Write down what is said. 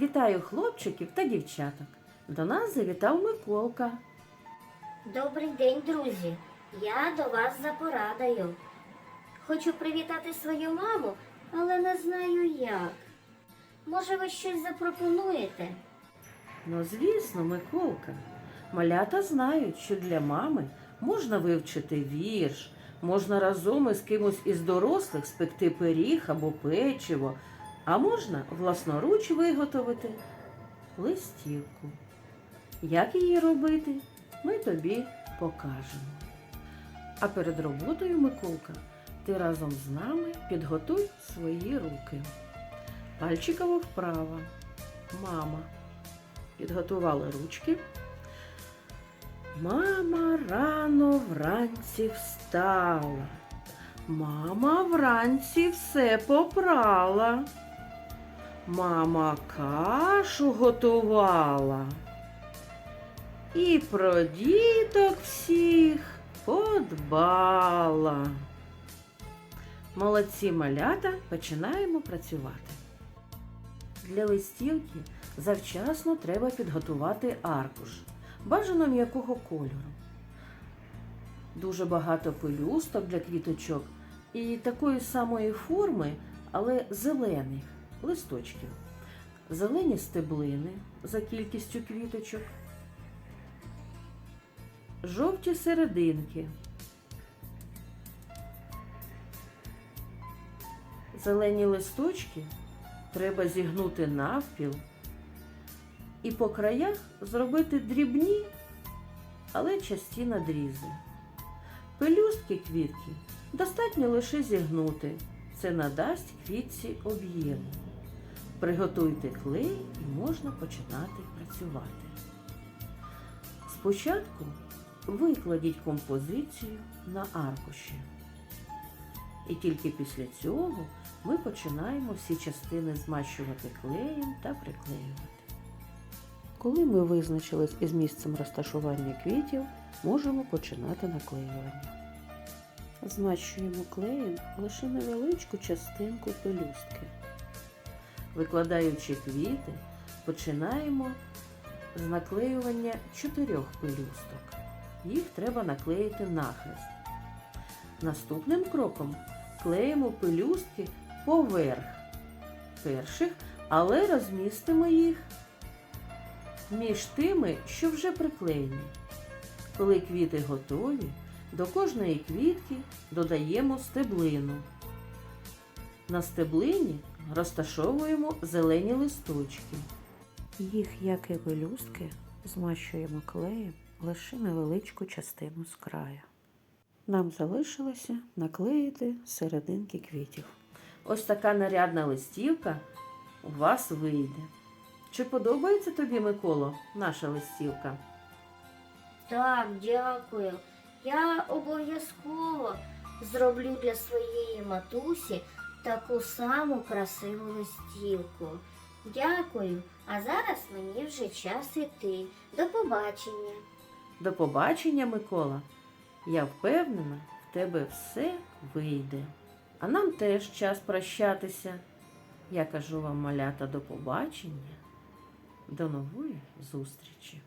Вітаю хлопчиків та дівчаток. До нас завітав Миколка. Добрий день, друзі. Я до вас за порадою. Хочу привітати свою маму, але не знаю як. Може, ви щось запропонуєте? Ну, звісно, Миколка. Малята знають, що для мами можна вивчити вірш, можна разом із кимось із дорослих спекти пиріг або печиво, а можна власноруч виготовити листівку. Як її робити, ми тобі покажемо. А перед роботою, Миколка, ти разом з нами підготуй свої руки. Пальчикова вправа. Мама. Підготували ручки. Мама рано вранці встала. Мама вранці все попрала. Мама кашу готувала. І про діток всіх подбала. Молодці малята, починаємо працювати. Для листівки завчасно треба підготувати аркуш, бажано м'якого кольору. Дуже багато пелюсток для квіточок і такої самої форми, але зелених листочків. Зелені стеблини за кількістю квіточок, жовті серединки, зелені листочки треба зігнути навпіл і по краях зробити дрібні, але часті надрізи. Пелюстки квітки достатньо лише зігнути. Це надасть квітці об'єм. Приготуйте клей і можна починати працювати. Спочатку викладіть композицію на аркуші. І тільки після цього ми починаємо всі частини змащувати клеєм та приклеювати. Коли ми визначились із місцем розташування квітів, можемо починати наклеювання. Змащуємо клеєм лише невеличку частинку пелюстки. Викладаючи квіти, починаємо з наклеювання чотирьох пелюсток. Їх треба наклеїти нахрест. Наступним кроком клеїмо пелюстки поверх перших, але розмістимо їх між тими, що вже приклеєні. Коли квіти готові, до кожної квітки додаємо стеблину. На стеблині розташовуємо зелені листочки. Їх, як і пелюстки, змащуємо клеєм лише невеличку частину з краю. Нам залишилося наклеїти серединки квітів. Ось така нарядна листівка у вас вийде. Чи подобається тобі, Миколо, наша листівка? Так, дякую. Я обов'язково зроблю для своєї матусі таку саму красиву листівку. Дякую. А зараз мені вже час іти. До побачення. До побачення, Микола. Я впевнена, в тебе все вийде. А нам теж час прощатися. Я кажу вам, малята, до побачення. До нової зустрічі!